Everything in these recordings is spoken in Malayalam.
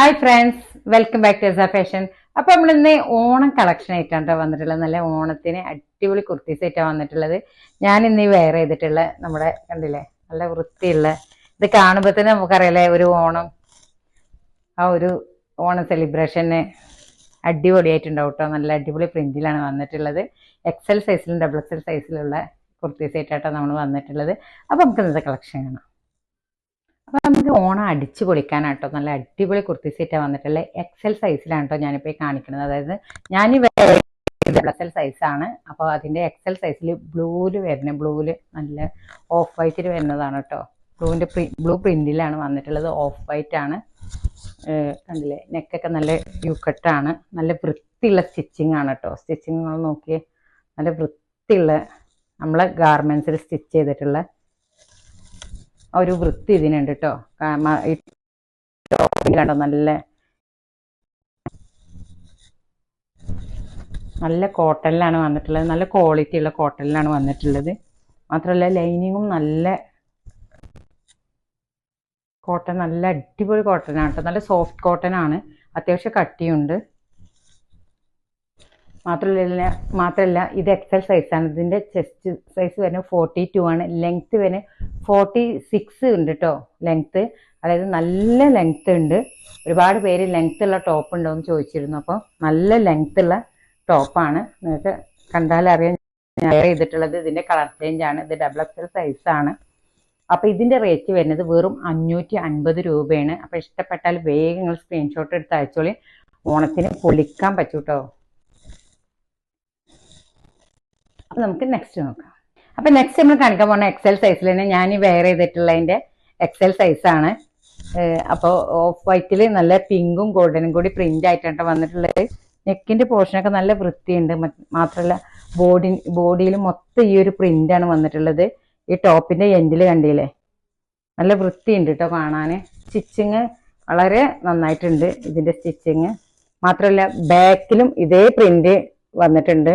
Hi friends welcome back to fashion അപ്പൊ നമ്മൾ ഇന്ന് ഓണം കളക്ഷൻ ആയിട്ടാണ് വന്നിട്ടുള്ളത്. നല്ല ഓണത്തിന് അടിപൊളി കുർത്തീസ് ആയിട്ടാണ് വന്നിട്ടുള്ളത്. ഞാൻ ഇന്ന് വെയർ ചെയ്തിട്ടുള്ള നമ്മുടെ കണ്ടില്ലേ? നല്ല വൃത്തിയുള്ള ഇത് കാണുമ്പോൾ തന്നെ നമുക്കറിയാലേ ഒരു ഓണം ആ ഒരു ഓണം സെലിബ്രേഷന് അടിപൊളിയായിട്ടുണ്ടാവും കേട്ടോ നല്ല അടിപൊളി പ്രിന്റിലാണ് വന്നിട്ടുള്ളത്. എക്സൽ സൈസിലും ഡബിൾ എക്സൽ സൈസിലുള്ള കുർത്തീസ് ആയിട്ടാണ് നമ്മൾ വന്നിട്ടുള്ളത്. അപ്പൊ നമുക്ക് ഇന്നത്തെ കളക്ഷൻ കാണാം. നമുക്ക് ഓണം അടിച്ചു പൊളിക്കാനാട്ടോ. നല്ല അടിപൊളി കുർത്തി സെറ്റാണ് വന്നിട്ടുള്ളത് എക്സൽ സൈസിലാണ് ഈ കാണിക്കുന്നത്. അതായത് ഞാൻ എക്സൽ സൈസാണ് അപ്പോൾ അതിന്റെ എക്സൽ സൈസിൽ ബ്ലൂൽ വരുന്നത്. ബ്ലൂൽ നല്ല ഓഫ് വൈറ്റിൽ വരുന്നതാണ് കേട്ടോ ബ്ലൂവിന്റെ ബ്ലൂ പ്രിന്റിലാണ് വന്നിട്ടുള്ളത്. ഓഫ് വൈറ്റ് ആണ് കണ്ടില്ലേ? നെക്കൊക്കെ നല്ല യുക്കട്ടാണ്. നല്ല വൃത്തിയുള്ള സ്റ്റിച്ചിങ് ആണ് കേട്ടോ സ്റ്റിച്ചിങ് നോക്കി നോക്കിയേ നല്ല വൃത്തിയുള്ള നമ്മളെ ഗാർമെന്റ്സിൽ സ്റ്റിച്ച് ചെയ്തിട്ടുള്ള ഒരു വൃത്തി ഇതിനുണ്ട് കേട്ടോ കണ്ടോ നല്ല നല്ല കോട്ടണിലാണ് വന്നിട്ടുള്ളത്. നല്ല ക്വാളിറ്റി ഉള്ള കോട്ടണിലാണ് വന്നിട്ടുള്ളത്. മാത്രമല്ല ലൈനിങ്ങും നല്ല കോട്ടൺ നല്ല അടിപൊളി കോട്ടൺ ആണ് കേട്ടോ നല്ല സോഫ്റ്റ് കോട്ടൺ ആണ്. അത്യാവശ്യം കട്ടിയുണ്ട്. മാത്രമല്ല മാത്രമല്ല ഇത് എക്സൽ സൈസാണ് ഇതിന്റെ ചെസ്റ്റ് സൈസ് വരുന്നത് ഫോർട്ടി ടു ആണ്. ലെങ്ത്ത് വരുന്നത് ഫോർട്ടി സിക്സ് ഉണ്ട് കേട്ടോ ലെങ്ത്ത് അതായത് നല്ല ലെങ്ത്ത് ഉണ്ട്. ഒരുപാട് പേര് ലെങ്ത്ത് ഉള്ള ടോപ്പ് ഉണ്ടോ എന്ന് ചോദിച്ചിരുന്നു. അപ്പോൾ നല്ല ലെങ്ത്ത് ഉള്ള ടോപ്പാണ് നിങ്ങൾക്ക് അറിയാൻ ഷെയർ ചെയ്തിട്ടുള്ളത് ഇതിന്റെ കളർ ചേഞ്ച് ആണ്. ഇത് ഡബിൾ എക്സൽ സൈസാണ് അപ്പോൾ ഇതിന്റെ റേറ്റ് വരുന്നത് വെറും അഞ്ഞൂറ്റി അൻപത് രൂപയാണ്. അപ്പോൾ ഇഷ്ടപ്പെട്ടാൽ വേഗം നിങ്ങൾ സ്ക്രീൻഷോട്ട് എടുത്ത് അയച്ചോളി. ഓണത്തിന് പൊളിക്കാൻ പറ്റൂ നമുക്ക് നെക്സ്റ്റ് നോക്കാം. അപ്പൊ നെക്സ്റ്റ് നമ്മൾ കാണിക്കാൻ പോകുന്ന എക്സൽ സൈസിൽ തന്നെ ഞാൻ വെയർ ചെയ്തിട്ടുള്ളതിന്റെ എക്സൽ സൈസാണ് അപ്പോൾ ഓഫ് വൈറ്റിൽ നല്ല പിങ്കും ഗോൾഡനും കൂടി പ്രിന്റ് ആയിട്ടാണ് വന്നിട്ടുള്ളത്. നെക്കിന്റെ പോർഷനൊക്കെ നല്ല വൃത്തിയുണ്ട്. മാത്രമല്ല ബോഡി ബോഡിയിൽ മൊത്തം ഈ ഒരു പ്രിന്റ് ആണ് വന്നിട്ടുള്ളത്. ഈ ടോപ്പിന്റെ എൻഡിൽ കണ്ടില്ലേ? നല്ല വൃത്തിയുണ്ട് കേട്ടോ കാണാൻ സ്റ്റിച്ചിങ് വളരെ നന്നായിട്ടുണ്ട് ഇതിന്റെ സ്റ്റിച്ചിങ്. മാത്രമല്ല ബാക്കിലും ഇതേ പ്രിന്റ് വന്നിട്ടുണ്ട്.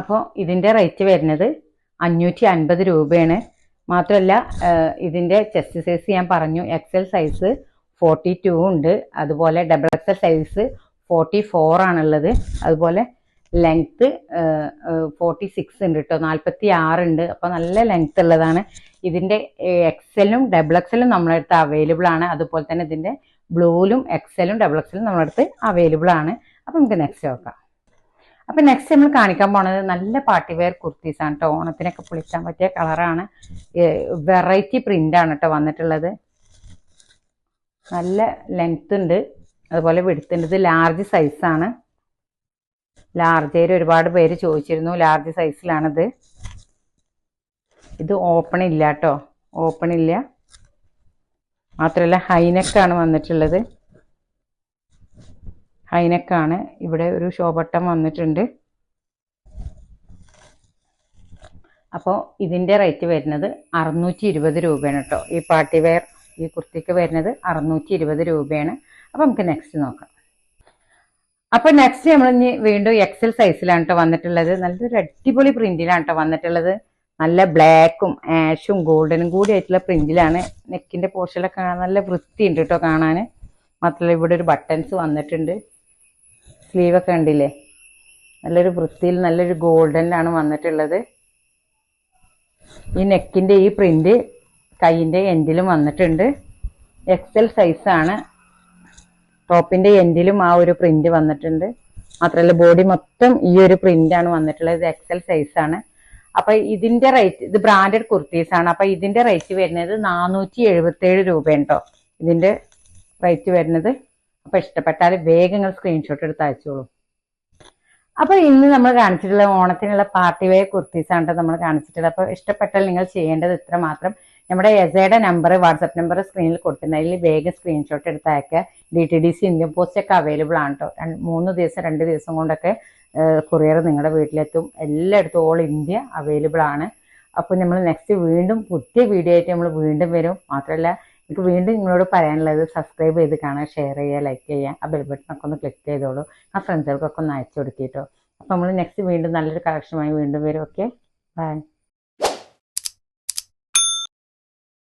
അപ്പോൾ ഇതിന്റെ റേറ്റ് വരുന്നത് അഞ്ഞൂറ്റി അൻപത് രൂപയാണ്. മാത്രമല്ല ഇതിന്റെ ചെസ്റ്റ് സൈസ് ഞാൻ പറഞ്ഞു എക്സൽ സൈസ് ഫോർട്ടി ടു ഉണ്ട്. അതുപോലെ double XL size forty four ആണുള്ളത്. അതുപോലെ ലെങ്ത്ത് ഫോർട്ടി സിക്സ് ഉണ്ട് കേട്ടോ നാൽപ്പത്തി ആറുണ്ട് അപ്പോൾ നല്ല ലെങ്ത്ത് ഉള്ളതാണ്. ഇതിന്റെ എക്സലും ഡബിൾ എക്സലും നമ്മുടെ അടുത്ത് അവൈലബിൾ ആണ്. അതുപോലെ തന്നെ ഇതിന്റെ ബ്ലൂലും എക്സലും ഡബിൾ എക്സലും നമ്മുടെ അടുത്ത് അവൈലബിൾ ആണ്. അപ്പോൾ നമുക്ക് നെക്സ്റ്റ് നോക്കാം. അപ്പൊ നെക്സ്റ്റ് നമ്മൾ കാണിക്കാൻ പോണത് നല്ല പാർട്ടി വെയർ കുർത്തീസ് ആണ് കേട്ടോ ഓണത്തിനൊക്കെ പൊളിക്കാൻ പറ്റിയ കളറാണ് വെറൈറ്റി പ്രിന്റ് ആണ് കേട്ടോ വന്നിട്ടുള്ളത്. നല്ല ലെങ്ത് ഉണ്ട്. അതുപോലെ വിടുത്തുണ്ട് ഇത് ലാർജ് സൈസാണ് ലാർജ് ഏരിയ ഒരുപാട് പേര് ചോദിച്ചിരുന്നു. ലാർജ് സൈസിലാണിത് ഇത്. ഓപ്പൺ ഇല്ല കേട്ടോ ഓപ്പൺ ഇല്ല. മാത്രമല്ല ഹൈനെക്കാണ് വന്നിട്ടുള്ളത്. ഹൈനെക്കാണ് ഇവിടെ ഒരു ശോഭട്ടം വന്നിട്ടുണ്ട്. അപ്പോൾ ഇതിന്റെ റേറ്റ് വരുന്നത് അറുന്നൂറ്റി ഇരുപത് രൂപയാണ് കേട്ടോ. ഈ പാർട്ടി വെയർ ഈ കുർത്തിക്ക് വരുന്നത് അറുന്നൂറ്റി ഇരുപത് രൂപയാണ്. അപ്പോൾ നമുക്ക് നെക്സ്റ്റ് നോക്കാം. അപ്പോൾ നെക്സ്റ്റ് നമ്മൾ ഇനി വീണ്ടും എക്സൽ സൈസിലാണ് കേട്ടോ വന്നിട്ടുള്ളത്. നല്ലൊരു അടിപൊളി പ്രിന്റിലാണ് കേട്ടോ വന്നിട്ടുള്ളത്. നല്ല ബ്ലാക്കും ആഷും ഗോൾഡനും കൂടി ആയിട്ടുള്ള പ്രിന്റിലാണ് നെക്കിന്റെ പോർഷനൊക്കെ കാണാൻ നല്ല വൃത്തിയുണ്ട് കേട്ടോ കാണാൻ മാത്രമല്ല ഇവിടെ ഒരു ബട്ടൺസ് വന്നിട്ടുണ്ട്. സ്ലീവൊക്കെ കണ്ടില്ലേ? നല്ലൊരു വൃത്തിയിൽ നല്ലൊരു ഗോൾഡനിലാണ് വന്നിട്ടുള്ളത്. ഈ നെക്കിന്റെ ഈ പ്രിന്റ് കൈയിന്റെ എൻഡിലും വന്നിട്ടുണ്ട്. എക്സൽ സൈസാണ് ടോപ്പിന്റെ എൻഡിലും ആ ഒരു പ്രിന്റ് വന്നിട്ടുണ്ട്. മാത്രമല്ല ബോഡി മൊത്തം ഈ ഒരു പ്രിന്റാണ് വന്നിട്ടുള്ളത്. ഇത് എക്സൽ സൈസാണ് അപ്പം ഇതിന്റെ റേറ്റ് ഇത് ബ്രാൻഡഡ് കുർത്തീസാണ് അപ്പം ഇതിന്റെ റേറ്റ് വരുന്നത് നാനൂറ്റി എഴുപത്തേഴ് രൂപയുണ്ടോ ഇതിന്റെ റേറ്റ് വരുന്നത് അപ്പൊ ഇഷ്ടപ്പെട്ടാൽ വേഗം നിങ്ങൾ സ്ക്രീൻഷോട്ട് എടുത്ത് അയച്ചോളൂ. അപ്പൊ ഇന്ന് നമ്മൾ കാണിച്ചിട്ടുള്ള ഓണത്തിനുള്ള പാർട്ടി വെയർ കുർത്തീസാണ് നമ്മൾ കാണിച്ചിട്ടുള്ളത്. അപ്പൊ ഇഷ്ടപ്പെട്ടാൽ നിങ്ങൾ ചെയ്യേണ്ടത് ഇത്ര മാത്രം. നമ്മുടെ എസയുടെ നമ്പർ വാട്സപ്പ് നമ്പർ സ്ക്രീനിൽ കൊടുത്തിട്ടുണ്ട് വേഗം സ്ക്രീൻഷോട്ട് എടുത്ത് അയക്കുക. D T D C Indian post ഒക്കെ അവൈലബിൾ ആണ് കേട്ടോ മൂന്ന് ദിവസം രണ്ട് ദിവസം കൊണ്ടൊക്കെ കൊറിയർ നിങ്ങളുടെ വീട്ടിലെത്തും. എല്ലായിടത്തും ഓൾ ഇന്ത്യ അവൈലബിൾ ആണ്. അപ്പോൾ നമ്മൾ നെക്സ്റ്റ് വീണ്ടും പുതിയ വീഡിയോ ആയിട്ട് നമ്മൾ വീണ്ടും വരും. മാത്രമല്ല എനിക്ക് വീണ്ടും നിങ്ങളോട് പറയാനുള്ളത് സബ്സ്ക്രൈബ് ചെയ്ത് കാണാൻ ഷെയർ ചെയ്യുക ലൈക്ക് ചെയ്യുക ആ ബെൽ ബട്ടണൊക്കെ ഒന്ന് ക്ലിക്ക് ചെയ്തോളൂ. ആ ഫ്രണ്ട്സുകൾക്കൊക്കെ ഒന്ന് അയച്ചു കൊടുക്കിട്ടോ അപ്പോൾ നമ്മൾ നെക്സ്റ്റ് വീണ്ടും നല്ലൊരു കളക്ഷനുമായി വീണ്ടും വരും. Okay bye